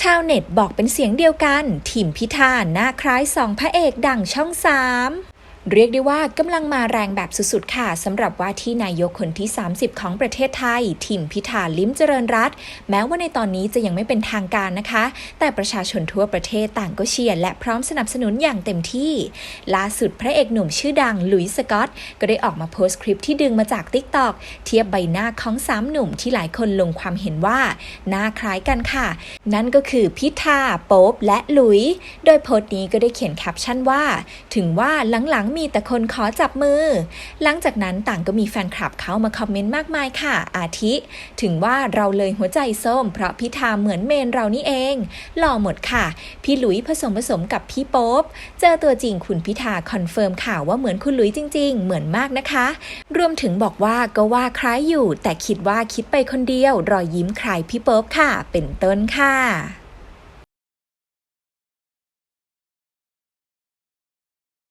ชาวเน็ตบอกเป็นเสียงเดียวกัน ทีมพิธาหน้าคล้ายสองพระเอกดังช่องสาม เรียกได้ว่ากำลังมาแรงแบบสุดๆ ค่ะสำหรับว่าที่นายกคนที่ 30 ของประเทศไทยทีมพิธาลิ้มเจริญรัตแม้ว่าในตอนนี้จะยังไม่เป็นทางการนะคะ แต่ประชาชนทั่วประเทศต่างก็เชียร์และพร้อมสนับสนุนอย่างเต็มที่ ล่าสุดพระเอกหนุ่มชื่อดังหลุยสกอตก็ได้ออกมาโพสต์คลิปที่ดึงมาจาก t ิ k t o k เทียบใบหน้าของสามหนุ่มที่หลายคนลงความเห็นว่าหน้าคล้ายกันค่ะ นั่นก็คือพิธาโป๊บและหลุย โดยโพสต์นี้ก็ได้เขียนแคปชั่นว่า ถึงว่าหลังๆมีแต่คนขอจับมือ หลังจากนั้นต่างก็มีแฟนคลับเข้ามาคอมเมนต์มากมายค่ะ อาทิ ถึงว่าเราเลยหัวใจส้ม เพราะพิธาเหมือนเมนเรานี่เอง หล่อหมดค่ะ พี่หลุยผสมผสมกับพี่โป๊บ เจอตัวจริงคุณพิธาคอนเฟิร์มข่าวว่าเหมือนคุณหลุยจริง ๆ เหมือนมากนะคะ รวมถึงบอกว่าก็ว่าคล้ายอยู่ แต่คิดว่าคิดไปคนเดียว รอยยิ้มคล้ายพี่โป๊บค่ะ เป็นต้นค่ะ